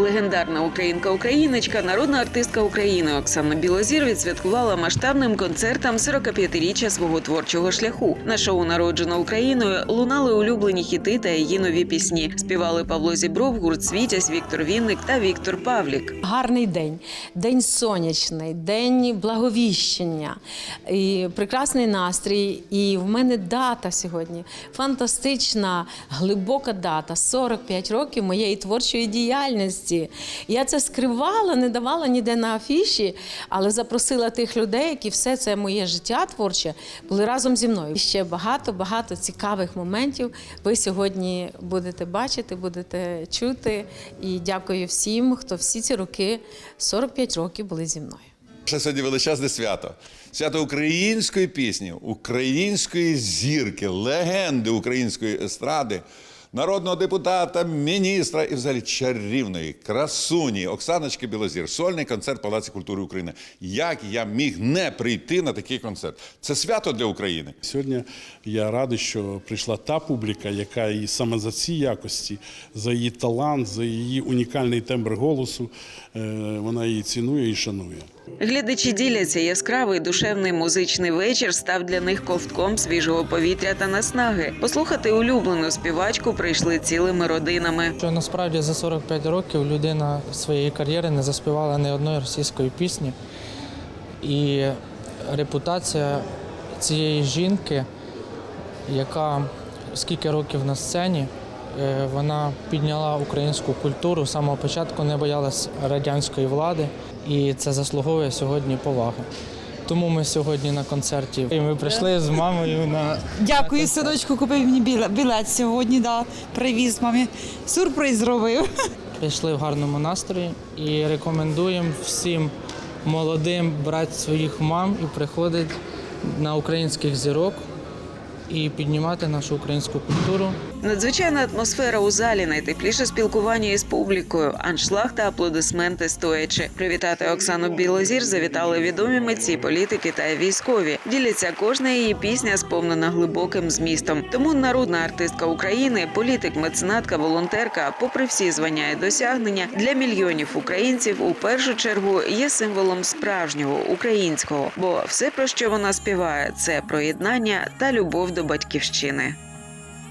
Легендарна українка-україночка, народна артистка України Оксана Білозір відсвяткувала масштабним концертом 45-річчя свого творчого шляху. На шоу народжена Україною лунали улюблені хіти та її нові пісні. Співали Павло Зібров, гурт Світязь, Віктор Вінник та Віктор Павлік. Гарний день, день сонячний, день благовіщення, і прекрасний настрій. І в мене дата сьогодні фантастична, глибока дата 45 років моєї творчої діяльності. Я це скривала, не давала ніде на афіші, але запросила тих людей, які все це моє життя творче були разом зі мною. І ще багато багато цікавих моментів ви сьогодні будете бачити, будете чути. І дякую всім, хто всі ці роки, 45 років, були зі мною. Ще сьогодні величезне свято. Свято української пісні, української зірки, легенди української естради, народного депутата, міністра і взагалі чарівної красуні Оксаночки Білозір. Сольний концерт Палаці культури України. Як я міг не прийти на такий концерт? Це свято для України. Сьогодні я радий, що прийшла та публіка, яка і саме за ці якості, за її талант, за її унікальний тембр голосу, е, вона її цінує і шанує. Глядачі діляться яскравий душевний музичний вечір став для них ковтком свіжого повітря та наснаги. Послухати улюблену співачку прийшли цілими родинами. Що насправді за 45 років людина своєї кар'єри не заспівала ні одної російської пісні. І репутація цієї жінки, яка скільки років на сцені, вона підняла українську культуру з самого початку, не боялась радянської влади, і це заслуговує сьогодні поваги. Тому ми сьогодні на концерті. І ми прийшли з мамою на Дякую, синочку, купив мені білет сьогодні, да, привіз мамі. Сюрприз зробив. Прийшли в гарному настрої і рекомендуємо всім молодим брати своїх мам і приходити на українських зірок і піднімати нашу українську культуру. Надзвичайна атмосфера у залі, найтепліше спілкування із публікою, аншлаг та аплодисменти стоячи. Привітати Оксану Білозір завітали відомі митці, політики та військові. Діляться кожна її пісня сповнена глибоким змістом. Тому народна артистка України, політик, меценатка, волонтерка, попри всі звання і досягнення, для мільйонів українців у першу чергу є символом справжнього українського. Бо все, про що вона співає, це про єднання та любов до батьківщини.